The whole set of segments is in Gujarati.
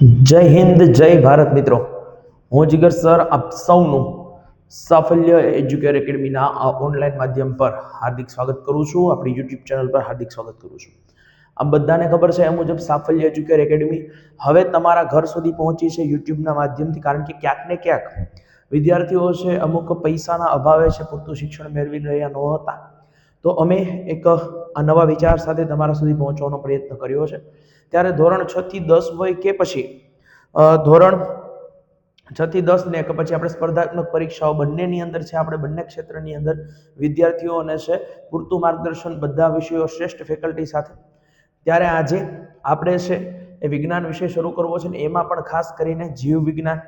જય હિન્દ, જય ભારત મિત્રો. હું જીગર સર, આપ સૌનું સાફલ્ય એજ્યુકેર એકેડમીના આ ઓનલાઈન માધ્યમ પર હાર્દિક સ્વાગત કરું છું. આપણી યુટ્યુબ ચેનલ પર હાર્દિક સ્વાગત કરું છું. આ બધાને ખબર છે, એ મુજબ સાફલ્ય એજ્યુકેર એકેડમી હવે તમારા ઘર સુધી પહોંચી છે યુટ્યુબના માધ્યમથી, કારણ કે ક્યાંક ને ક્યાંક વિદ્યાર્થીઓ છે, અમુક પૈસાના અભાવે છે, પૂરતું શિક્ષણ મેળવી રહ્યા ન હતા તો અમે એક આ નવા વિચાર સાથે તમારા સુધી પહોંચવાનો પ્રયત્ન કર્યો છે. ત્યારે ધોરણ છ થી દસ હોય કે પછી ધોરણ છ થી દસ ને કે પછી આપણે સ્પર્ધાત્મક પરીક્ષાઓ બંનેની અંદર છે, આપણે બંને ક્ષેત્રની અંદર વિદ્યાર્થીઓને છે, પૂરતું માર્ગદર્શન બધા વિષયો શ્રેષ્ઠ ફેકલ્ટી સાથે. ત્યારે આજે આપણે છે, એ વિજ્ઞાન વિષય શરૂ કરવો છે ને એમાં પણ ખાસ કરીને જીવ વિજ્ઞાન.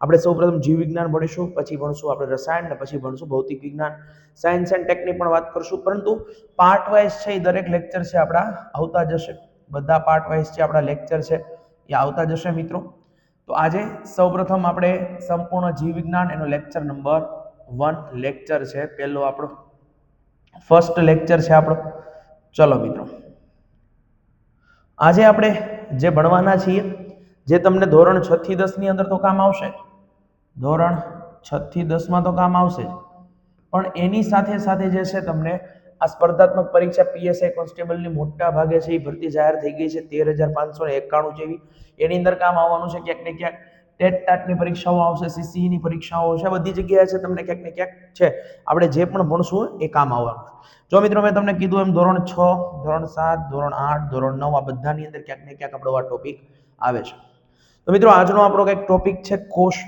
આપણે સૌપ્રથમ જીવ વિજ્ઞાન ભણીશું, પછી ભણશું આપણે રસાયણ ને પછી ભણશું ભૌતિક વિજ્ઞાન. સાયન્સ એન્ડ ટેકની પણ વાત કરશું, પરંતુ પાર્ટ વાઇઝ છે એ દરેક લેક્ચર છે આપણા આવતા જશે. બધા પાર્ટ વાઇઝ જે આપણા લેક્ચર છે, એ આવતા જશે મિત્રો. તો આજે સૌપ્રથમ આપણે સંપૂર્ણ જીવ વિજ્ઞાન એનો લેક્ચર નંબર વન લેક્ચર છે, પહેલો આપણો. ફર્સ્ટ લેક્ચર છે આપણો. ચલો મિત્રો. આજે આપણે જે ભણવાના છીએ, જે તમને ધોરણ છ થી દસની અંદર તો કામ આવશે ધોરણ છ થી દસમાં તો કામ આવશે જ. પણ એની સાથે સાથે જે છે તમને આ સ્પર્ધાત્મક પરીક્ષા પીએસઆઈ કોન્સ્ટેબલની મોટા ભાગે છે એ ભરતી જાહેર થઈ ગઈ છે તેર હજાર પાંચસો ને એકાણું જેવી. એની અંદર કામ આવવાનું છે ક્યાંક ને ક્યાંક ટેટ ટાટની પરીક્ષાઓ આવશે, સીસીઈની પરીક્ષાઓ આવશે બધી જગ્યાએ છે તમને ક્યાંક ને ક્યાંક છે. આપણે જે પણ ભણશું એ કામ આવવાનું. જો મિત્રો મેં તમને કીધું એમ ધોરણ છ, ધોરણ સાત, ધોરણ આઠ, ધોરણ નવ, આ બધાની અંદર ક્યાંક ને ક્યાંક આપણો આ ટોપિક આવે છે. તો મિત્રો આજનો આપણો કંઈક ટોપિક છે કોષ.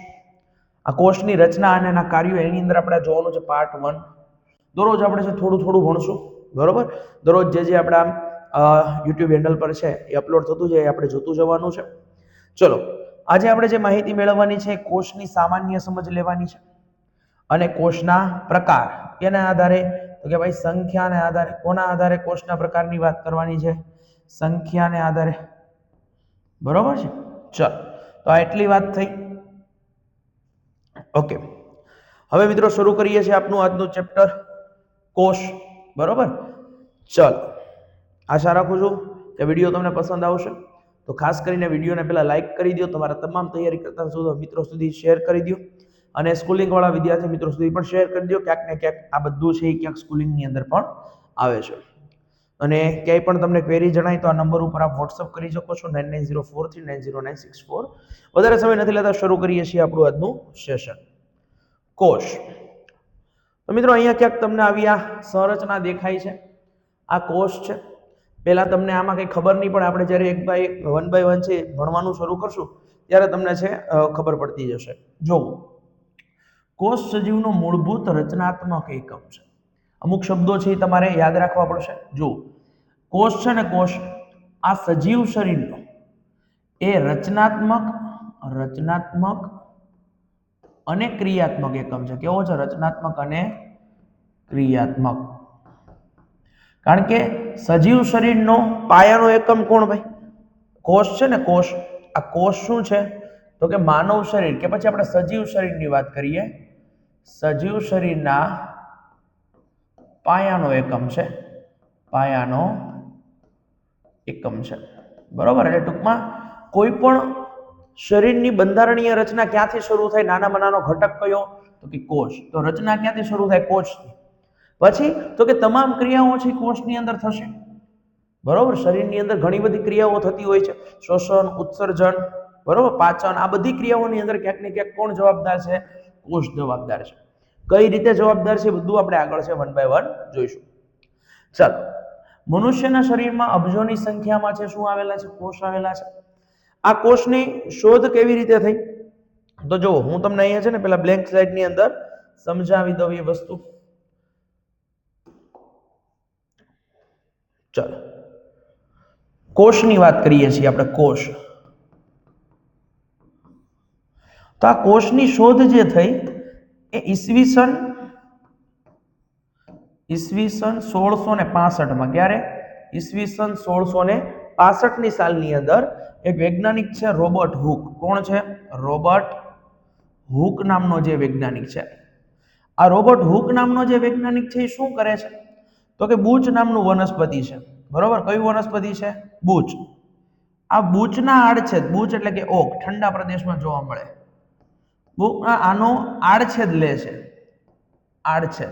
આ કોષની રચના અને એના કાર્યો એની અંદર આપણે જોવાનું છે પાર્ટ વન દરરોજ આપણે છે થોડું થોડું ભણશું, બરોબર? દરરોજ જે જે આપણા યુટ્યુબ હેન્ડલ પર છે એ અપલોડ થતું જાય, એ આપણે જોતું જવાનું છે. ચલો, આજે આપણે જે માહિતી મેળવવાની છે કોષની સામાન્ય સમજ લેવાની છે. અને કોષના પ્રકાર, કેના આધારે? તો કે ભાઈ સંખ્યાને આધારે, કોના આધારે કોષના પ્રકારની વાત કરવાની છે? સંખ્યાને આધારે. બરોબર છે? ચલો, તો આ એટલી વાત થઈ. ઓકે. હવે મિત્રો, શરૂ કરીએ છીએ આપનું આજનું ચેપ્ટર કોષ બરાબર? ચલો. આશા રાખું છું કે વીડિયો તમને પસંદ આવશે. તો ખાસ કરીને વિડીયોને પહેલાં લાઇક કરી દો તમારા તમામ તૈયારી કરતા સુધી મિત્રો સુધી શેર કરી દો અને સ્કૂલિંગવાળા વિદ્યાર્થી મિત્રો સુધી પણ શેર કરી દો ક્યાંક ને ક્યાંક આ બધું છે એ ક્યાંક સ્કૂલિંગની અંદર પણ આવે છે. અને ક્યાંય પણ તમને ક્વેરી જણાય તો આ નંબર ઉપર આપ વોટ્સઅપ કરી શકો છો. Nine nine zero four three nine zero nine six four વધારે સમય નથી લેતા શરૂ કરીએ છીએ આપણું આજનું સેશન કોષ તો મિત્રો અહીંયા ક્યાંક તમને આવી આ સંરચના દેખાય છે. આ કોષ છે. પહેલાં તમને આમાં કંઈ ખબર નહીં, પણ આપણે જ્યારે એક બાય વન બાય વન છે ભણવાનું શરૂ કરશું, ત્યારે તમને છે ખબર પડતી જશે. જો કોષ સજીવનો મૂળભૂત રચનાત્મક એકમ છે. અમુક શબ્દો છે એ તમારે યાદ રાખવા પડશે. જો કોષ છે ને કોષ, આ સજીવ શરીરનો, એ રચનાત્મક રચનાત્મક અને ક્રિયાત્મક એકમ છે. કેવો છે? રચનાત્મક અને ક્રિયાત્મક. કારણ કે સજીવ શરીરનો પાયાનો એકમ કોણ ભાઈ? કોષ છે ને કોષ. આ કોષ શું છે? તો કે માનવ શરીર. કે પછી આપણે સજીવ શરીરની વાત કરીએ. સજીવ શરીરના પાયાનો એકમ છે. પાયાનો એકમ છે. બરોબર? એટલે ટૂંકમાં કોઈ પણ શરીરની બંધારણીય રચના ક્યાંથી શરૂ થાય નાનામાં નાનો ઘટક કયો? તો કે કોષ. તો રચના ક્યાંથી શરૂ થાય? કોષથી. પછી તો કે તમામ ક્રિયાઓ છે કોષની અંદર થશે. બરોબર? શરીરની અંદર ઘણી બધી ક્રિયાઓ થતી હોય છે. શ્વસન, ઉત્સર્જન, બરોબર? પાચન, આ બધી ક્રિયાઓની અંદર ક્યાંક ને ક્યાંક કોણ જવાબદાર છે? કોષ જવાબદાર છે. કઈ રીતે જવાબદાર છે બધું આપણે આગળ છે વન બાય વન જોઈશું. ચાલો. મનુષ્યના શરીરમાં અબજોની સંખ્યામાં છે, શું આવેલા છે? કોષ આવેલા છે. આ કોષની શોધ કેવી રીતે થઈ? તો જો હું તમને અહીંયા છે ને પેલા બ્લેન્ક સ્લાઇડની અંદર સમજાવી દઉં એ વસ્તુ. ચાલો. કોષની વાત કરીએ છીએ આપણે, કોષ. તો આ કોષની શોધ જે થઈ, એ ઈસવીસન ઈસવીસન સોળસો ને પાસઠમાં. ક્યારે? ઈસવીસન સોળસો ને પાસઠની સાલની અંદર એક વૈજ્ઞાનિક છે રોબર્ટ હુક. કોણ છે? રોબર્ટ હુક નામનો જે વૈજ્ઞાનિક છે. આ રોબર્ટ હુક નામનો જે વૈજ્ઞાનિક છે એ શું કરે છે? તો કે બૂચ નામનું વનસ્પતિ છે. બરોબર? કયું વનસ્પતિ છે? બૂચ. આ બૂચના આડછેદ બૂચ એટલે કે ઓક, ઠંડા પ્રદેશમાં જોવા મળે. આનો આડછેદ લે છે. આડછેદ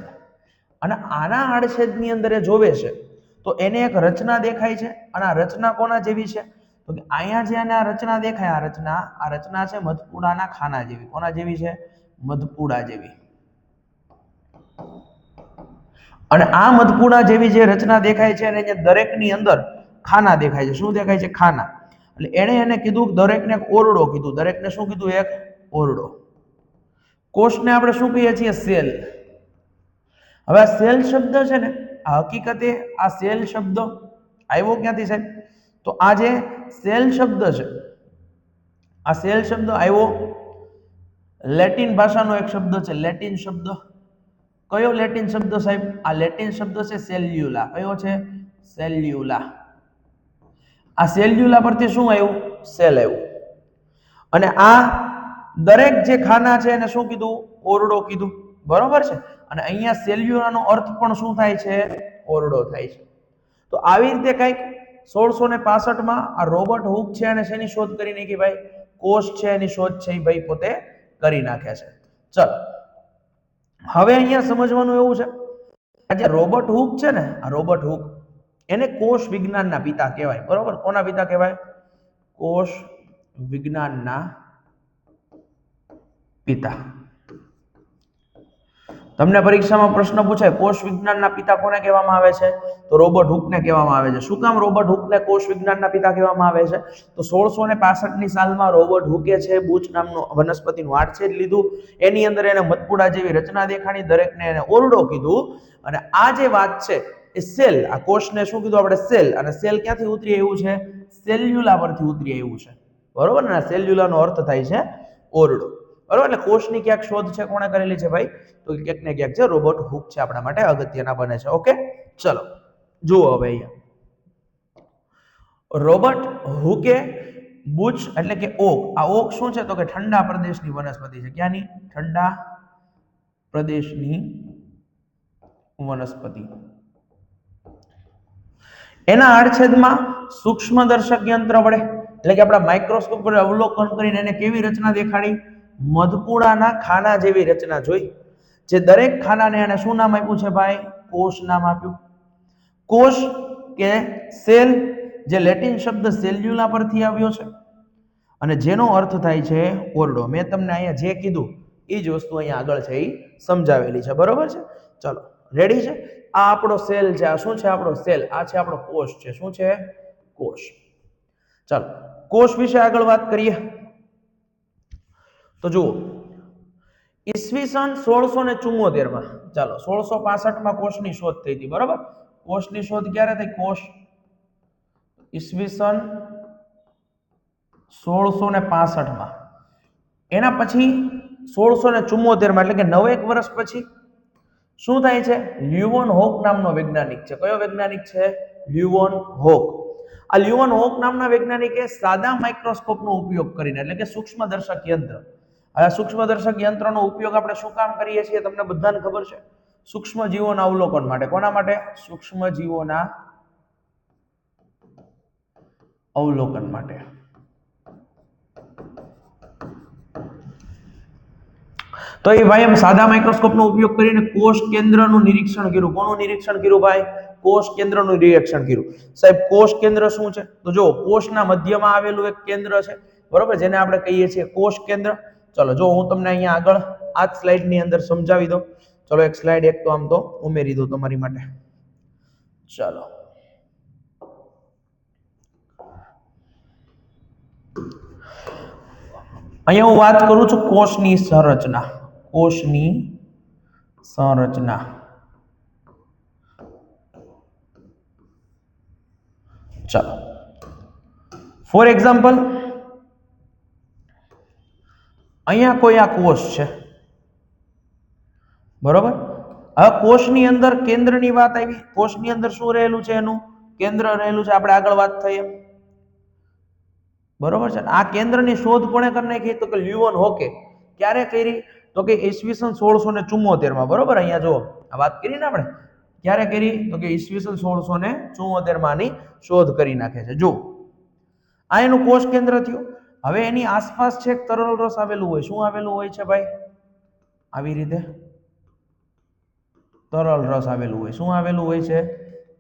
અને આના આડછેદની અંદર એ જોવે છે તો એને એક રચના દેખાય છે અને આ રચના કોના જેવી છે? તો કે અહીંયા જે આને આ રચના દેખાય, આ રચના આ રચના છે મધપુડાના ખાના જેવી. કોના જેવી છે? મધપુડા જેવી. અને આ મધપુડા જેવી જે રચના દેખાય છે અને જે દરેકની અંદર ખાના દેખાય છે. શું દેખાય છે? ખાના. એટલે એણે એને કીધું દરેકને એક ઓરડો કીધું. દરેકને શું કીધું? એક ઓરડો. કોષને આપણે શું કહીએ છીએ? સેલ. હવે સેલ શબ્દ છે ને આ હકીકતે આ સેલ શબ્દ આવ્યો ક્યાંથી સાહેબ? તો આ જે સેલ શબ્દ છે. આ સેલ શબ્દ આવ્યો લેટિન ભાષાનો એક શબ્દ છે. લેટિન શબ્દ. કયો લેટિન શબ્દ સાહેબ? આ લેટિન શબ્દ છે સેલ્યુલા. કયો છે? સેલ્યુલા. આ સેલ્યુલા પરથી શું આવ્યું? સેલ આવ્યું. અને આ દરેક જે ખાના છે એને શું કીધું? ઓરડો કીધું. બરોબર છે? અને અહીંયા સેલ્યુલાનો અર્થ પણ શું થાય છે? ઓરડો થાય છે. તો આવી રીતે કંઈક સોળસો ને પાસઠમાં આ રોબર્ટ હુક છે અને શેની શોધ કરી નાખી ભાઈ? કોષ છે એની શોધ છે એ ભાઈ પોતે કરી નાખે છે. ચલો. હવે અહીંયા સમજવાનું એવું છે. આજે રોબર્ટ હુક છે ને, આ રોબર્ટ હુક, એને કોષ વિજ્ઞાનના પિતા કહેવાય. બરોબર? કોના પિતા કહેવાય? કોષ વિજ્ઞાનના પિતા. તમને પરીક્ષામાં પ્રશ્ન પૂછાય, કોષ વિજ્ઞાનના પિતા કોને કહેવામાં આવે છે? તો રોબર્ટ હુકને કહેવામાં આવે છે. શું કામ રોબર્ટ હુકને કોષ વિજ્ઞાનના પિતા કહેવામાં આવે છે? તો સોળસો ને પાસઠની સાલમાં રોબર્ટ હુકે છે બુચ નામનું વનસ્પતિનું આડછેદ લીધું. એની અંદર એને મતપુડા જેવી રચના દેખાણી, દરેકને એને ઓરડો કીધું. અને આ જે વાત છે, એ સેલ, આ કોષને શું કીધું? આપણે સેલ. અને સેલ ક્યાંથી ઉતરી આવ્યું છે? સેલ્યુલા પરથી ઉતરી આવ્યું છે. બરોબર ને? સેલ્યુલાનો અર્થ થાય છે ઓરડો. બરોબર? એટલે કોષની ક્યાંક શોધ છે, કોણે કરેલી છે ભાઈ? તો ક્યાંક ને ક્યાંક છે, રોબોટ હુક છે આપણા માટે, અગત્યના બને છે. ઓકે? ચલો, જુઓ હવે અહીંયા. રોબર્ટ હુકે બુચ એટલે કે ઓક. આ ઓક શું છે? તો કે ઠંડા પ્રદેશની વનસ્પતિ છે. ક્યાંની? ઠંડા પ્રદેશની વનસ્પતિ. એના આડછેદમાં સૂક્ષ્મદર્શક યંત્ર વડે, એટલે કે આપણા માઇક્રોસ્કોપ વડે અવલોકન કરીને એને કેવી રચના દેખાડી? મધપુડાના ખાના જેવી રચના જોઈ, જે દરેક ખાનાને એને શું નામ આપ્યું છે ભાઈ? કોષ નામ આપ્યું. કોષ કે સેલ, જે લેટિન શબ્દ સેલ્યુલા પરથી આવ્યો છે. અને જેનો અર્થ થાય છે ઓરડો. મેં તમને અહીંયા જે કીધું, એ જ વસ્તુ અહીંયા આગળ છે, એ સમજાવેલી છે. બરોબર છે? ચલો રેડી છે? આ આપણો સેલ છે. આ શું છે આપણો સેલ? આ છે આપણો કોષ છે. શું છે? કોષ. ચાલો, કોષ વિશે આગળ વાત કરીએ. તો જુઓ, ઈસવીસન સોળસો ને ચુમ્મોતેરમાં ચાલો, સોળસો પાસઠમાં કોષની શોધ થઈ હતી, બરોબર? કોષની શોધ ક્યારે થઈ? કોષ ઈસવીસન સોળસો ને પાસઠમાં એના પછી સોળસો ને ચુમ્મોતેરમાં એટલે કે નવેક વર્ષ પછી, શું થાય છે? લ્યુવોન હોક નામનો વૈજ્ઞાનિક છે. કયો વૈજ્ઞાનિક છે? Leeuwenhoek. આ લ્યુવોન હોક નામના વૈજ્ઞાનિકે સાદા માઇક્રોસ્કોપનો ઉપયોગ કરીને, એટલે કે સૂક્ષ્મદર્શક યંત્ર આ સૂક્ષ્મદર્શક યંત્રનો ઉપયોગ આપણે શું કામ કરીએ છીએ તમને બધાને ખબર છે? સૂક્ષ્મ જીવોના અવલોકન માટે. કોના માટે? સૂક્ષ્મ જીવોના અવલોકન માટે. તો એ ભાઈ એમ સાદા માઇક્રોસ્કોપનો ઉપયોગ કરીને કોષ કેન્દ્રનું નિરીક્ષણ કર્યું. કોનું નિરીક્ષણ કર્યું ભાઈ? કોષ કેન્દ્રનું નિરીક્ષણ કર્યું. સાહેબ, કોષ કેન્દ્ર શું છે? તો જો કોષના મધ્યમાં આવેલું એક કેન્દ્ર છે. બરોબર? જેને આપણે કહીએ છીએ કોષ કેન્દ્ર. ચલો, જો હું તમને અહીંયા આગળ આ જ સ્લાઇડની અંદર સમજાવી દઉં. ચલો, એક સ્લાઇડ એક તો આમ તો ઉમેરી દઉં તમારી માટે. ચાલો. અહીંયા હું વાત કરું છું કોષની સંરચના. કોષની સંરચના. ચાલો. ફોર એક્ઝામ્પલ અહીંયા કોઈ આ કોષ છે? બરોબર? હવે કોષની અંદર કેન્દ્રની વાત આવી. કોષની અંદર શું રહેલું છે એનું? કેન્દ્ર રહેલું છે. આપણે આગળ વાત થઈ એમ. બરોબર છે? આ કેન્દ્રની શોધ કોણે કરી નાખી? તો કે લ્યુઅન હોકે. ક્યારે કરી? તો કે ઈસવીસન સોળસો ને ચુમ્મોતેરમાં બરોબર? અહીંયા જો આ વાત કરી ને આપણે? ક્યારે કરી? તો કે ઈસવીસન સોળસો ને ચુમ્મોતેરમાં આની શોધ કરી નાખે છે. જો આ એનું કોષ કેન્દ્ર થયું. હવે એની આસપાસ છે એક તરલ રસ આવેલું હોય. શું આવેલું હોય છે ભાઈ? આવી રીતે? તરલ રસ આવેલું હોય. શું આવેલું હોય છે?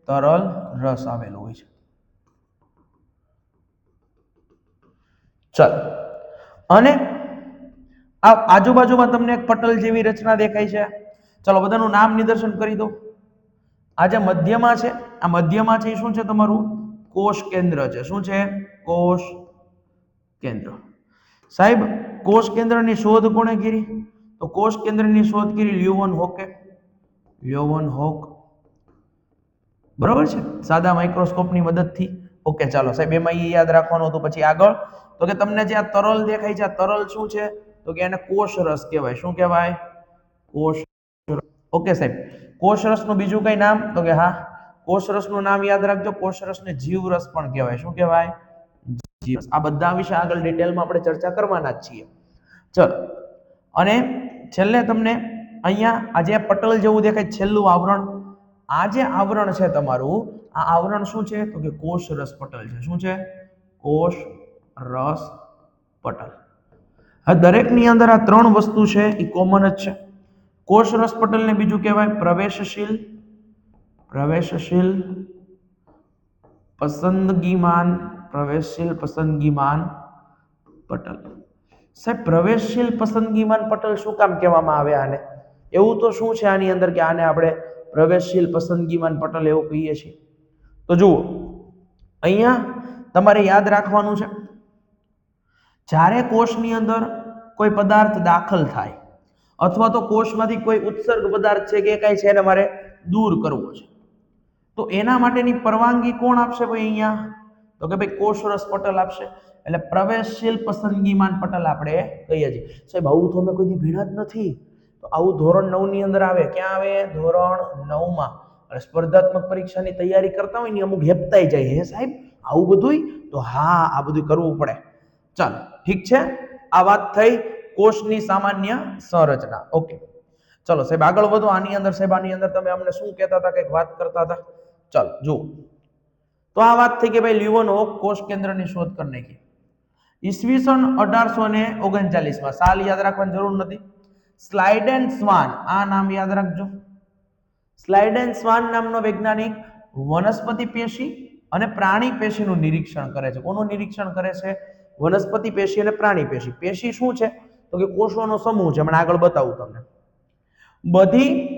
તરલ રસ આવેલું હોય છે. ચાલ. અને આ આજુબાજુમાં તમને એક પટલ જેવી રચના દેખાય છે. ચલો બધાનું નામ નિદર્શન કરી દો. આ જે મધ્યમાં છે, આ મધ્યમાં છે એ શું છે તમારું? કોષ કેન્દ્ર છે. શું છે? કોષ કેન્દ્ર. સાહેબ, કોષ કેન્દ્રની શોધ કોણે કરી? તો કોષ કેન્દ્રની શોધ કરી લ્યુવન હોકે. લ્યુવન હોક. બરાબર છે? સાદા માઇક્રોસ્કોપની મદદથી. ઓકે, ચાલો. સાહેબ, એમાં એ યાદ રાખવાનું હતું પછી આગળ. તો કે તમને જે આ તરલ દેખાય છે, આ તરલ શું છે? તો કે એને કોષ રસ કહેવાય. શું કહેવાય? કોષ ઓકે, સાહેબ. કોષ રસનું બીજું કઈ નામ? તો કે હા, કોષ રસનું નામ યાદ રાખજો. કોષ રસને જીવ રસ પણ કહેવાય. શું કહેવાય? જીવ રસ. આ બધા વિશે આગળ ડિટેલમાં આપણે ચર્ચા કરવાના જ છીએ. ચલો. અને છેલ્લે તમને અહીંયા આ જે પટલ જેવું દેખાય છેલ્લું આવરણ, આ જે આવરણ છે તમારું, આ આવરણ શું છે? તો કે કોષ રસ પટલ છે. શું છે? કોષ રસ પટલ. હવે દરેકની અંદર આ ત્રણ વસ્તુ છે, એ કોમન જ છે. કોષ રસ પટલને બીજું કહેવાય પ્રવેશશીલ પ્રવેશશીલ, પસંદગીમાન પ્રવેશશીલ પસંદગીમાન પટલ. સાહેબ, પ્રવેશશીલ પસંદગીમાન પટલ શું કામ કહેવામાં આવે આને? એવું તો શું છે આની અંદર કે આને આપણે પ્રવેશશીલ પસંદગીમાન પટલ એવું કહીએ છીએ? તો જુઓ, અહીંયા તમારે યાદ રાખવાનું છે, જ્યારે કોષની અંદર કોઈ પદાર્થ દાખલ થાય અથવા તો કોષમાંથી કોઈ ઉત્સર્ગ પદાર્થ છે કે કાંઈ છે એને મારે દૂર કરવો છે, તો એના માટેની પરવાનગી કોણ આપશે ભાઈ અહીંયા? તો કે ભાઈ કોષરસ પટલ આપશે. એટલે પ્રવેશશીલ પસંદગીમાન પટલ આપણે કહીએ છીએ. સાહેબ, આવું તો અમે કોઈ દી ભીણા જ નથી. તો આવું ધોરણ નવની અંદર આવે. ક્યાં આવે? ધોરણ નવમાં અને સ્પર્ધાત્મક પરીક્ષાની તૈયારી કરતા હોય ને અમુક હેપતાઈ જાય હે સાહેબ, આવું બધુંય? તો હા, આ બધું કરવું પડે. ચાલો, ઠીક છે? આ વાત થઈ કોષની સામાન્ય સંરચના. ઓકે. ચલો સાહેબ, આગળ વધો. આની અંદર સાહેબ, આની અંદર તમે અમને શું કહેતા હતા, કંઈક વાત કરતા હતા? ચાલો, જુઓ. તો આ વાત થઈ કે ભાઈ લ્યુવન હોક કોષ કેન્દ્રની શોધ કરી નાખી. ઈસવીસન અઢારસો ને ઓગણચાલીસમાં, સાલ યાદ રાખવાની જરૂર નથી. સ્લાઇડેન સ્વાન, આ નામ યાદ રાખજો. સ્લાઇડેન સ્વાન નામનો વૈજ્ઞાનિક વનસ્પતિ પેશી અને પ્રાણી પેશીનું નિરીક્ષણ કરે છે. કોનું નિરીક્ષણ કરે છે? વનસ્પતિ પેશી અને પ્રાણી પેશી. પેશી શું છે? તો કે કોષોનો સમૂહ છે. હમણાં આગળ બતાવું તમને. બધી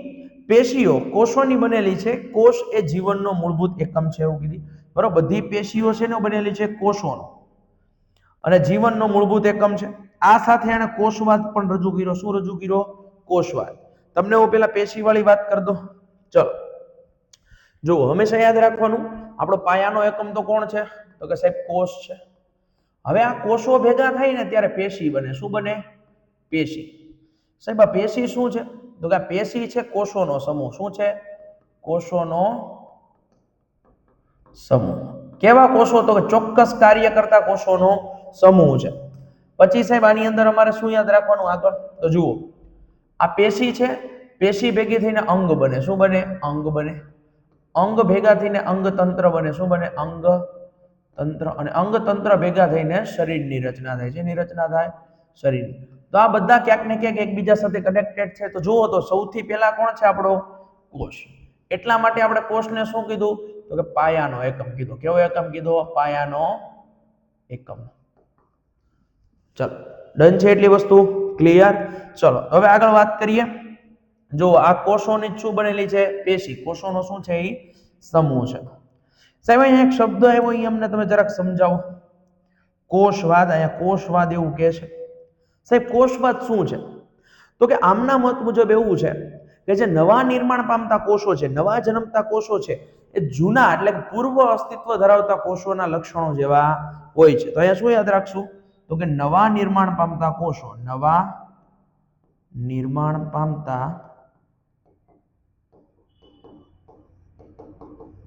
પેશીઓ, કોષોની બનેલી છે. કોષ એ જીવનનો મૂળભૂત એકમ છે એવું કીધી. બરોબર? બધી પેશીઓ છે ને બનેલી છે કોષોનો. અને જીવનનો મૂળભૂત એકમ છે. આ સાથે એણે કોષવાદ પણ રજૂ કર્યો. શું રજૂ કર્યો? કોષવાદ. તમને હું પેલા પેશીવાળી વાત કરી દો ચલો. જુઓ, હંમેશા યાદ રાખવાનું, આપણો પાયાનો એકમ તો કોણ છે? તો કે સાહેબ, કોષ છે. હવે આ કોષો ભેગા થાય ને ત્યારે પેશી બને. શું બને? પેશી. સાહેબ, આ પેશી શું છે? તો કે આ પેશી છે કોષોનો સમૂહ. શું છે? કોષોનો સમૂહ. કેવા કોષો તો ચોક્કસ કાર્ય કરતા કોષોનો સમૂહ છે. પછી સાહેબ, આની અંદર અમારે શું યાદ રાખવાનું આગળ? તો જુઓ. આ પેશી છે, પેશી ભેગી થઈને અંગ બને. શું બને? અંગ બને. અંગ ભેગા થઈને અંગતંત્ર બને. શું બને? અંગ તંત્ર. અને અંગતંત્ર ભેગા થઈને શરીરની રચના થાય છે. એની રચના થાય શરીર તો આ બધા ક્યાંક ને ક્યાંક એકબીજા સાથે કનેક્ટેડ છે. તો જુઓ તો સૌથી પહેલા કોણ છે આપણો કોષ? એટલા માટે આપણે કોષને શું કીધું? તો કે પાયાનો એકમ કીધો. કેવો એકમ કીધો? પાયાનો એકમ. ચલો, ડન છે એટલી વસ્તુ? ક્લિયર ચલો, હવે આગળ વાત કરીએ. જો આ કોષોની શું બનેલી છે, પેશી. કોષોનો શું છે એ સમૂહ છે. સાહેબ, અહીંયા એક શબ્દ આવ્યો એ અમને તમે જરાક સમજાવો. કોષવાદ, અહીંયા કોષવાદ એવું કહે છે. સાહેબ, કોષવાદ શું છે? તો કે આમના મત મુજબ એવું છે કે જે નવા નિર્માણ પામતા કોષો છે, નવા જન્મતા કોષો છે એ જૂના એટલે પૂર્વ અસ્તિત્વ ધરાવતા કોષોના લક્ષણો જેવા હોય છે. તો અહીંયા શું યાદ રાખશું? તો કે નવા નિર્માણ પામતા કોષો, નવા નિર્માણ પામતા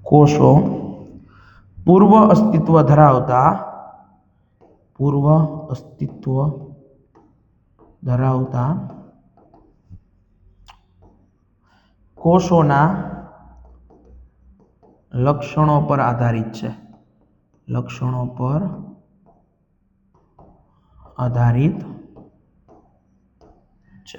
કોષો પૂર્વ અસ્તિત્વ ધરાવતા, પૂર્વ અસ્તિત્વ ધરાવતા કોષોના લક્ષણો પર આધારિત છે. લક્ષણો પર આધારિત છે.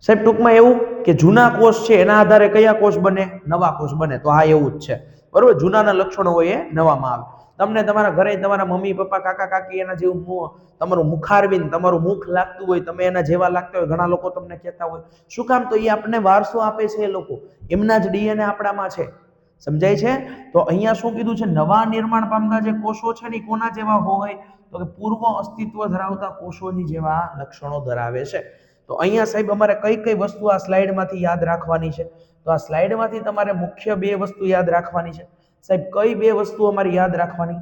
સાહેબ, ટૂંકમાં એવું કે જૂના કોષ છે, એના આધારે કયા કોષ બને? નવા કોષ બને. તો હા, એવું જ છે. બરોબર? જૂનાના લક્ષણો હોય એ નવામાં આવે. તમને તમારા ઘરે તમારા મમ્મી, પપ્પા, કાકા, કાકી એના જેવું તમારું મુખારબિન તમારું મુખ લાગતું હોય, તમે એના જેવા લાગતા હોય, ઘણા લોકો તમને કહેતા હોય. શું કામ? તો એ આપણને વારસો આપે છે એ લોકો. એમના જ ડીએનએ આપણામાં છે. સમજાય છે? તો અહીંયા શું કીધું છે? નવા નિર્માણ પામતા જે કોષો છે ને કોના જેવા હોય? તો કે પૂર્વ અસ્તિત્વ ધરાવતા કોષોની જેવા લક્ષણો ધરાવે છે. તો અહીંયા સાહેબ અમારે કઈ કઈ વસ્તુ આ સ્લાઇડમાંથી યાદ રાખવાની છે? તો આ સ્લાઇડમાંથી તમારે મુખ્ય બે વસ્તુ યાદ રાખવાની છે. સાહેબ, કઈ બે વસ્તુ અમારે યાદ રાખવાની?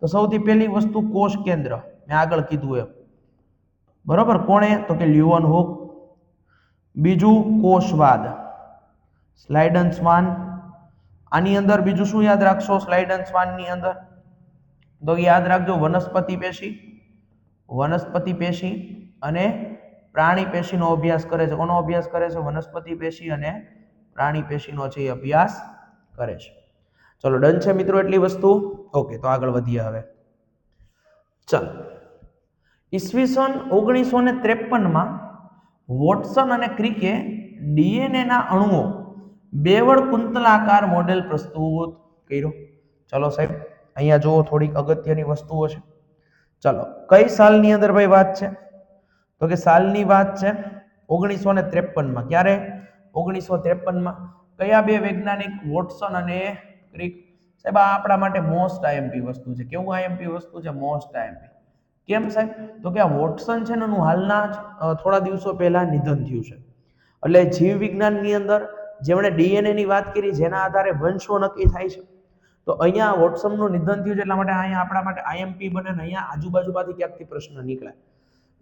તો સૌથી પહેલી વસ્તુ કોષ કેન્દ્ર. મેં આગળ કીધું એમ. બરોબર? કોણે? તો કે લ્યુઅન હોક. બીજું કોષવાદ. સ્લાઇડન સ્વાન આની અંદર બીજું શું યાદ રાખશો? સ્લાઇડન સ્વાનની અંદર? તો યાદ રાખજો, વનસ્પતિ પેશી વનસ્પતિ પેશી અને પ્રાણી પેશીનો અભ્યાસ કરે છે. કોનો અભ્યાસ કરે છે? વનસ્પતિ પેશી અને પ્રાણી પેશીનો છે એ અભ્યાસ કરે છે. ચલો, ડન છે મિત્રો એટલી વસ્તુ? ઓકે, તો આગળ વધીએ હવે. ચાલો. ઈસવીસન ઓગણીસો ને ત્રેપનમાં વોટસન અને ક્રિકે ડીએનએના અણુઓ બેવડ કુંતલાકાર મોડેલ પ્રસ્તુત કર્યો. ચલો સાહેબ, અહીંયા જુઓ થોડીક અગત્યની વસ્તુઓ છે. ચલો, કઈ સાલની અંદર ભાઈ વાત છે? તો કે સાલની વાત છે ઓગણીસો ને ત્રેપનમાં. ક્યારે? ઓગણીસો ત્રેપનમાં. કયા બે વૈજ્ઞાનિક, વોટસન અને ક્રિક? સાહેબ, આ આપણા માટે મોસ્ટ આઈએમપી વસ્તુ છે. કેવું આઈએમપી વસ્તુ છે? મોસ્ટ આઈએમપી કેમ સાહેબ? તો કે આ વોટસન છે ને એનું હાલના જ થોડા દિવસો પહેલા નિધન થયું છે. એટલે જીવ વિજ્ઞાનની અંદર જેમણે ડીએનએની વાત કરી, જેના આધારે વંશો નક્કી થાય છે. તો અહીંયા વોટસનનું નિધન થયું છે એટલા માટે અહીંયા આપણા માટે આઈએમપી બને ને અહીંયા આજુબાજુમાંથી ક્યાંકથી પ્રશ્ન નીકળે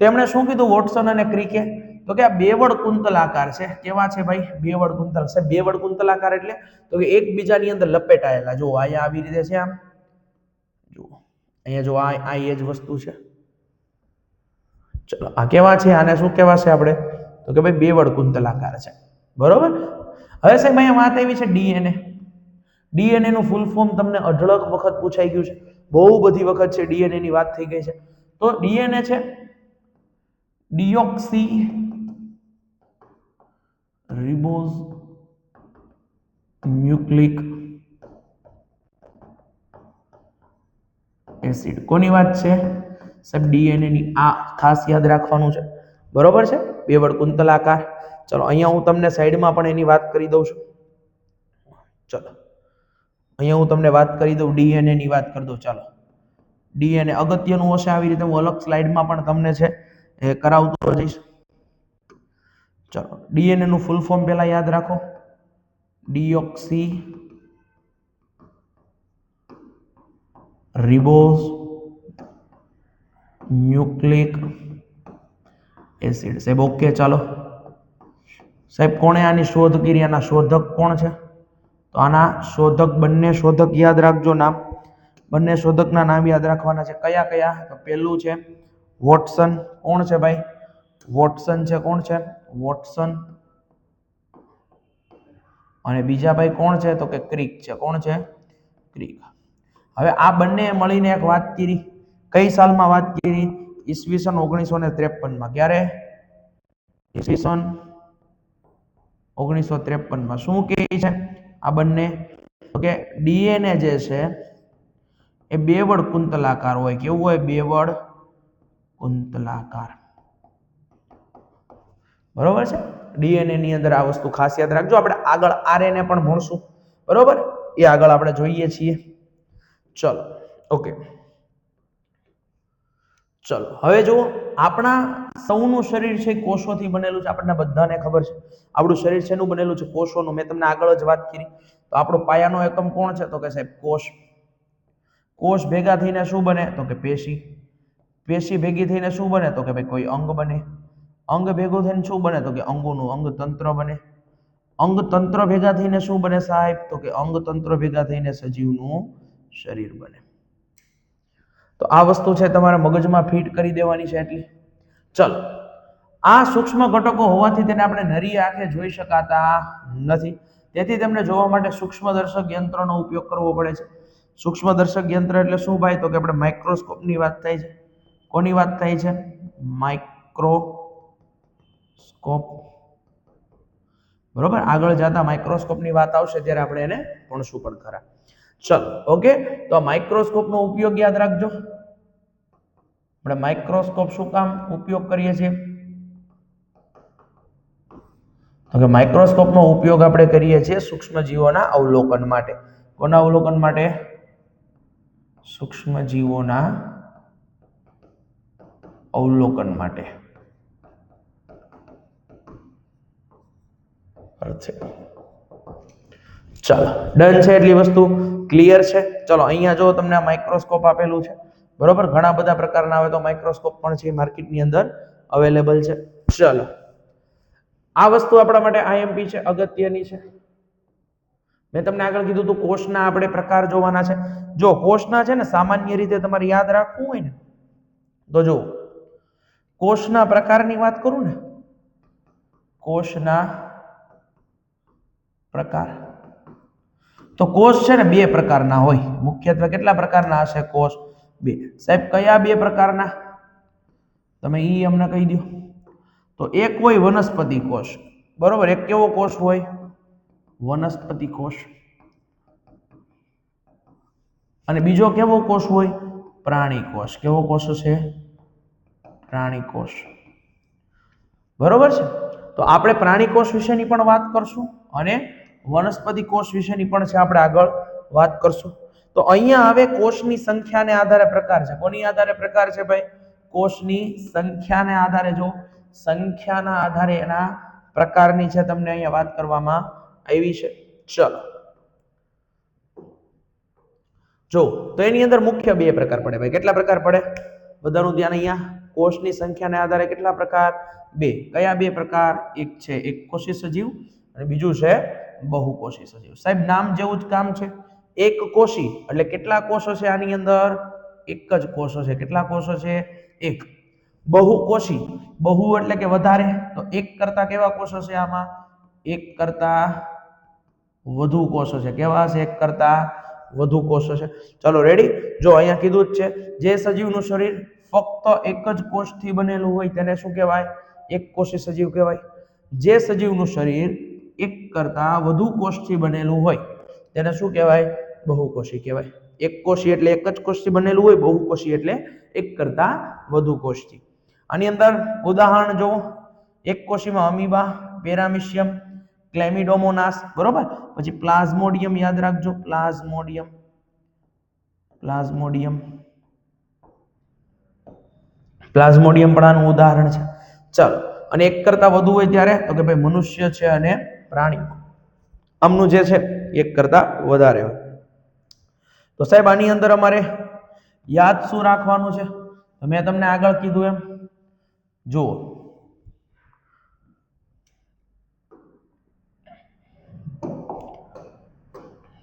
તો એમણે શું કીધું વોટસન અને ક્રિકે? તો કે આ બેવડ કુંતલાકાર છે. કેવા છે ભાઈ? બેવડ કુંતલ. છે બેવડ કુંતલાકાર એટલે તો કે એકબીજાની અંદર લપેટાયેલા. જો અહીંયા આવી રીતે છે આમ. જુઓ, અહીંયા જો આ એ જ વસ્તુ છે. ચલો, આ કેવા છે? આને શું કહેવા છે આપણે? તો કે ભાઈ બેવડ કુંતલાકાર છે. બરોબર? હવે સાહેબ, અહીંયા વાત આવી છે ડીએનએ. ડીએનએ નું ફૂલ ફોર્મ તમને અઢળક વખત પૂછાઈ ગયું છે. બહુ બધી વખત છે ડીએનએ ની વાત થઈ ગઈ છે. તો ડીએનએ છે ડિયોક્સી રિબોઝ ન્યુક્લિક એસિડ. કોની વાત છે? સાહેબ, ડીએનએ ની આ ખાસ યાદ રાખવાનું છે. બરોબર છે? બે કુંતલાકાર. ચલો, અહીંયા હું તમને સાઈડમાં પણ એની વાત કરી દઉં છું. ચલો, અહીંયા હું તમને વાત કરી દઉં, ડીએનએ ની વાત કરી દઉં, ચાલો. ડીએનએ અગત્યનું હશે આવી રીતે, હું અલગ સ્લાઇડમાં પણ તમને છે, એ કરાવતો જઈશ. ચલો, ડીએનએ નું ફૂલ ફોર્મ પહેલા યાદ રાખો. Deoxyribose nucleic acid. સાહેબ, ઓકે, ચાલો. સાહેબ, કોણે આની શોધ કરી આના શોધક કોણ છે? તો આના શોધક, બંને શોધક યાદ રાખજો નામ. બંને શોધકના નામ યાદ રાખવાના છે કયા કયા? તો પહેલું છે વોટસન. કોણ છે ભાઈ? વોટસન છે, કોણ છે? વોટસન. અને બીજા ભાઈ કોણ છે? તો કે ક્રિક છે. કોણ છે? ક્રિક. હવે આ બંને મળીને એક વાત કરી. કઈ સાલમાં વાત કરી? ઈસવીસન ઓગણીસો ને ત્રેપનમાં. ક્યારે? ઈસવીસન ઓગણીસો ત્રેપનમાં. શું કહે છે? આ બંને? તો કે ડીએનએ જે છે, એ બેવડ કુંતલાકાર હોય. કેવું હોય? બેવડ કુંતલાકાર. બરોબર છે? ડીએનએ ની અંદર આ વસ્તુ ખાસ યાદ રાખજો. આપણે આગળ આરએનએ પણ ભણશું. બરોબર? એ આગળ આપણે જોઈએ છીએ. ચલો, ઓકે. ચલો, હવે જુઓ, આપણા સૌનું શરીર છે કોષોથી બનેલું છે, આપણને બધાને ખબર છે. આપણું શરીર શેનું બનેલું છે? કોષોનું. મેં તમને આગળ જ વાત કરી. તો આપણો પાયાનો એકમ કોણ છે? તો કે સાહેબ, કોષ. કોષ ભેગા થઈને શું બને? તો કે પેશી. પેશી ભેગી થઈને શું બને? તો કે ભાઈ કોઈ અંગ બને. અંગ ભેગું થઈને શું બને? તો કે અંગોનું અંગતંત્ર બને. અંગ તંત્ર ભેગા થઈને શું બને સાહેબ? તો કે અંગ તંત્ર ભેગા થઈને સજીવનું શરીર બને. તો આ વસ્તુ છે તમારે મગજમાં ફિટ કરી દેવાની છે એટલી. ચલો, આ સૂક્ષ્મ ઘટકો હોવાથી તેને આપણે નરી આંખે જોઈ શકાતા નથી. તેથી તેમને જોવા માટે સૂક્ષ્મદર્શક યંત્રનો ઉપયોગ કરવો પડે છે. સૂક્ષ્મદર્શક યંત્ર એટલે શું ભાઈ? તો કે આપણે માઇક્રોસ્કોપની વાત થાય છે. કોની વાત થાય છે? માઇક્રોસ્કોપ. બરોબર? આગળ જતા માઇક્રોસ્કોપની વાત આવશે, ત્યારે આપણે એને ભણશું પણ ખરા. ચલો ઓકે તો માઇક્રોસ્કોપનો ઉપયોગ યાદ રાખજો. આપણે માઇક્રોસ્કોપ શું કામ ઉપયોગ કરીએ છીએ? તો કે માઇક્રોસ્કોપનો ઉપયોગ આપણે કરીએ છીએ સૂક્ષ્મજીવોના અવલોકન માટે. કોના અવલોકન માટે? સૂક્ષ્મજીવોના અવલોકન માટે. ચાલો ડન છે એટલી વસ્તુ? ક્લિયર છે? ચલો, અહીંયા જો તમને આ માઇક્રોસ્કોપ આપેલું છે, બરોબર? ઘણા બધા પ્રકારના આવે તો માઇક્રોસ્કોપ પણ છે માર્કેટની અંદર અવેલેબલ છે. ચલો, આ વસ્તુ આપણા માટે આઈએમપી છે, અગત્યની છે. મેં તમને આગળ કીધું હતું કોષના આપણે પ્રકાર જોવાના છે. જો કોષના છે ને, સામાન્ય રીતે તમારે યાદ રાખવું હોય ને, તો જો કોષના પ્રકારની વાત કરું ને, કોષના પ્રકાર. તો કોષ છે ને બે પ્રકારના હોય. મુખ્યત્વે કેટલા પ્રકારના હશે કોષ? બે. સાહેબ, કયા બે પ્રકારના? તમે એ અમને કહી દો તો એક હોય વનસ્પતિ કોષ. બરોબર? એક કેવો કોષ હોય? વનસ્પતિ કોષ. અને બીજો કેવો કોષ હોય? પ્રાણી કોષ. કેવો કોષ છે પ્રાણી કોષ. બરોબર છે? તો આપણે પ્રાણી કોષ વિશેની પણ વાત કરશું અને વનસ્પતિ કોષ વિશેની પણ છે, આપણે આગળ વાત કરશું. તો અહીંયા હવે કોષની સંખ્યાને આધારે પ્રકાર છે. કોની આધારે પ્રકાર છે ભાઈ? કોષની સંખ્યાને આધારે જો, સંખ્યાના આધારે એના પ્રકારની છે, તમને અહીંયા વાત કરવામાં આવી છે. ચલો. જો, તો એની અંદર મુખ્ય બે પ્રકાર પડે ભાઈ. કેટલા પ્રકાર પડે? બધાનું ધ્યાન અહીંયા. કોષની સંખ્યાને આધારે કેટલા પ્રકાર? બે. કયા બે પ્રકાર? એક છે, એક કોષી સજીવ અને બીજું છે બહુકોષી સજીવ સાહેબ, નામ જેવું જ કામ છે. એક કોષી એટલે કેટલા કોષો છે આની અંદર? એક જ કોષો છે. કેટલા કોષો છે? એક. બહુકોષી બહુ એટલે કે વધારે. તો એક કરતા કેવા કોષો છે આમાં? એક કરતા વધુ કોષો છે. કેવા છે? એક કરતા વધુ કોષો છે. ચલો રેડી જો અહીંયા કીધું જ છે, જે સજીવનું શરીર ફક્ત એક જ કોષથી બનેલું હોય, તેને શું કહેવાય? એક કોષી સજીવ કહેવાય. જે સજીવનું શરીર એક કરતા વધુ કોષથી બનેલું હોય. તેને શું કહેવાય? બહુકોષી કહેવાય. એક કોષી એટલે એક જ કોષથી બનેલું હોય, બહુકોષી એટલે એક કરતા વધુ કોષથી. આની અંદર ઉદાહરણ જો એક કોષીમાં અમીબા, પેરામિશિયમ, ક્લેમિડોમોનાસ, બરોબર? પછી પ્લાઝ્મોડિયમ યાદ રાખજો. Plasmodium Plasmodium. પ્લાઝ્મોડિયમ પણ આનું ઉદાહરણ છે. ચાલો. અને એક કરતા વધુ હોય ત્યારે? તો કે ભાઈ મનુષ્ય છે અને પ્રાણી. આમનું જે છે, એક કરતા વધારે હોય. તો સાહેબ, આની અંદર અમારે યાદ શું રાખવાનું છે? મેં તમને આગળ કીધું એમ. જુઓ.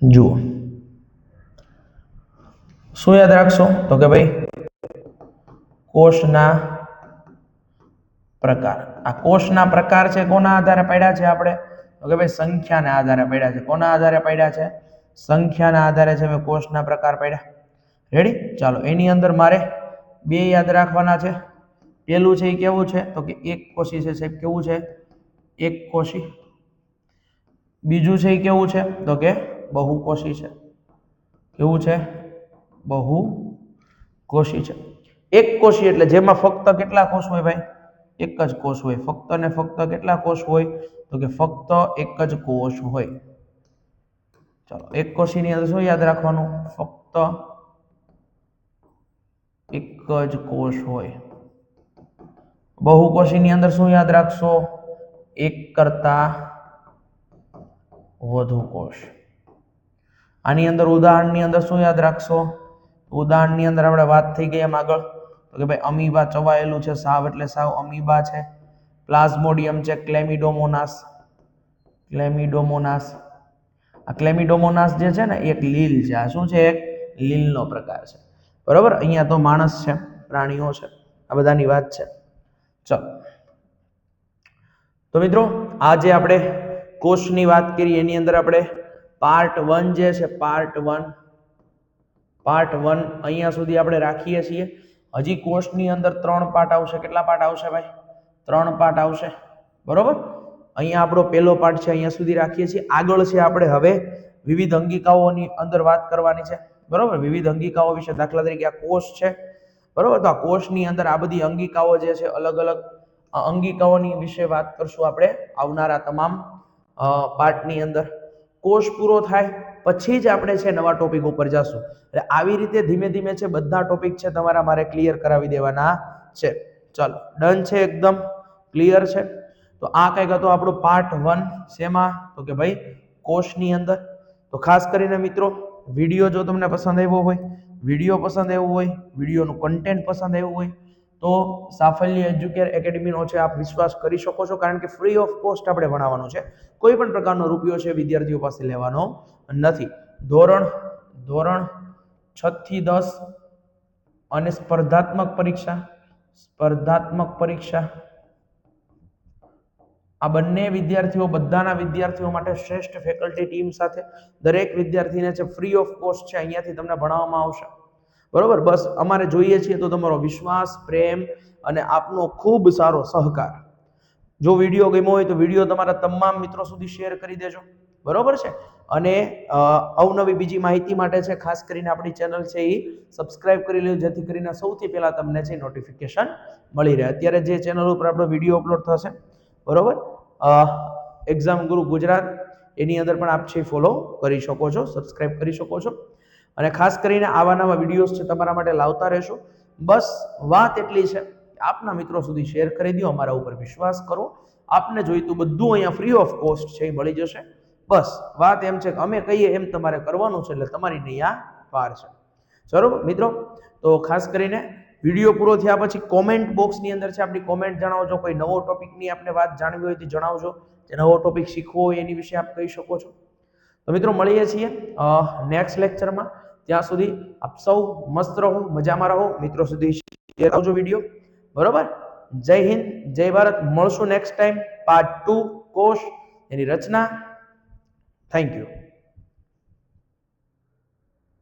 જુઓ. શું યાદ રાખશો? તો કે ભાઈ, કોષના પ્રકાર. આ કોષના પ્રકાર છે, કોના આધારે પડ્યા છે આપણે? તો કે ભાઈ, સંખ્યાના આધારે પડ્યા છે. કોના આધારે પડ્યા છે? સંખ્યાના આધારે છે. મેં કોષના પ્રકાર પડ્યા. રેડી ચાલો, એની અંદર મારે બે યાદ રાખવાના છે. પહેલું છે એ કેવું છે? તો કે એક કોષી છે સાહેબ, કેવું છે? એક કોષી બીજું છે એ કેવું છે? તો કે બહુકોષી છે. કેવું છે? બહુ કોષી છે. એક કોષી એટલે જેમાં ફક્ત કેટલા કોષ હોય ભાઈ? એક જ કોષ હોય. ફક્ત ને ફક્ત કેટલા કોષ હોય? તો કે ફક્ત એક જ કોષ હોય. ચાલો, એક કોષીની અંદર શું યાદ રાખવાનું? ફક્ત એક જ કોષ હોય. બહુકોષીની અંદર શું યાદ રાખશો? એક કરતા વધુ કોષ. આની અંદર ઉદાહરણની અંદર શું યાદ રાખશો? ઉદાહરણની અંદર આપણે વાત થઈ ગઈ એમ આગળ. તો કે ભાઈ અમીબા ચવાયેલું છે, સાવ એટલે સાવ અમીબા છે. પ્લાઝ્મોડિયમ છે, ક્લેમિડોમોનાસ. ક્લેમિડોમોનાસ. આ ક્લેમિડોમોનાસ જે છે ને એક લીલ છે. આ શું છે? એક લીલનો પ્રકાર છે. બરોબર? અહીંયા તો માણસ છે, પ્રાણીઓ છે. આ બધાની વાત છે. ચલો. તો મિત્રો, આજે આપણે કોષની વાત કરી એની અંદર આપણે પાર્ટ વન જે છે, પાર્ટ વન પાર્ટ વન અહીંયા સુધી આપણે રાખીએ છીએ. હજી કોષની અંદર ત્રણ પાર્ટ આવશે. કેટલા પાર્ટ આવશે ભાઈ? ત્રણ પાર્ટ આવશે. બરોબર? અહીંયા આપણો પહેલો પાર્ટ છે, અહીંયા સુધી રાખીએ છીએ. આગળ છે આપણે હવે વિવિધ અંગિકાઓની અંદર વાત કરવાની છે. બરોબર? વિવિધ અંગિકાઓ વિશે દાખલા તરીકે આ કોષ છે. બરોબર? તો આ કોષની અંદર આ બધી અંગિકાઓ જે છે, અલગ અલગ અંગિકાઓની વિશે વાત કરશું આપણે આવનારા તમામ પાર્ટની અંદર. કોષ પૂરો થાય. પછી જ આપણે છે નવા ટોપિક ઉપર જશું. એટલે આવી રીતે ધીમે ધીમે છે બધા ટોપિક છે તમારા મારે ક્લિયર કરાવી દેવાના છે. ચાલો ડન છે એકદમ ક્લિયર છે. તો આ કંઈક હતો આપણો પાર્ટ વન શેમાં? તો કે ભાઈ, કોષની અંદર. તો ખાસ કરીને મિત્રો વીડિયો જો તમને પસંદ આવ્યો હોય વીડિયો પસંદ આવ્યો હોય વિડીયોનું કન્ટેન્ટ પસંદ આવ્યું હોય, તો સાફલ્ય એજ્યુકેર એકેડમીનો છે આપ વિશ્વાસ કરી શકો છો. કારણ કે ફ્રી ઓફ કોસ્ટ આપણે ભણાવવાનું છે. કોઈ પણ પ્રકારનો રૂપિયો છે વિદ્યાર્થીઓ પાસે લેવાનો નથી. ધોરણ ધોરણ છ થી દસ અને સ્પર્ધાત્મક પરીક્ષા સ્પર્ધાત્મક પરીક્ષા. આ બંને વિદ્યાર્થીઓ બધાના વિદ્યાર્થીઓ માટે શ્રેષ્ઠ ફેકલ્ટી ટીમ સાથે દરેક વિદ્યાર્થીને છે ફ્રી ઓફ કોસ્ટ છે અહીંયાથી તમને ભણાવવામાં આવશે. બરોબર? બસ અમારે જોઈએ છીએ તો તમારો વિશ્વાસ, પ્રેમ અને આપનો ખૂબ સારો સહકાર. જો વીડિયો ગમ્યો હોય તો વીડિયો તમારા તમામ મિત્રો સુધી શેર કરી દેજો. બરોબર છે? અને અવનવી બીજી માહિતી માટે છે, ખાસ કરીને આપણી ચેનલ છે એ સબસ્ક્રાઇબ કરી લેજો, જેથી કરીને સૌથી પહેલાં તમને છે નોટિફિકેશન મળી રહે. અત્યારે જે ચેનલ ઉપર આપણો વીડિયો અપલોડ થશે, બરોબર? એક્ઝામ ગુરુ ગુજરાત, એની અંદર પણ આપ છે ફોલો કરી શકો છો સબસ્ક્રાઇબ કરી શકો છો. અને ખાસ કરીને આવા નવા વિડીયોઝ છે તમારા માટે લાવતા રહેશો. બસ, વાત એટલી છે આપના મિત્રો સુધી શેર કરી દો, અમારા ઉપર વિશ્વાસ કરો. આપને જોઈતું બધું અહીંયા ફ્રી ઓફ કોસ્ટ છે એ મળી જશે. બસ, વાત એમ છે કે અમે કહીએ એમ તમારે કરવાનું છે એટલે તમારી નૈયા પાર છે. બરોબર? મિત્રો, તો ખાસ કરીને વીડિયો પૂરો થયા પછી કોમેન્ટ બોક્સની અંદર છે આપણી કોમેન્ટ જણાવજો. કોઈ નવો ટોપિકની આપણે વાત જાણવી હોય તો જણાવજો. જે નવો ટોપિક શીખવો હોય એની વિશે આપ કહી શકો છો. તો મિત્રો, મળીએ છીએ નેક્સ્ટ લેક્ચરમાં ત્યાં સુધી આપ સૌ મસ્ત રહો, મજામાં રહો. મિત્રો સુધી શેર આવજો વીડિયો. બરોબર? જય હિન્દ, જય ભારત. મળશું નેક્સ્ટ ટાઈમ પાર્ટ ટુ કોષ એની રચના Thank you.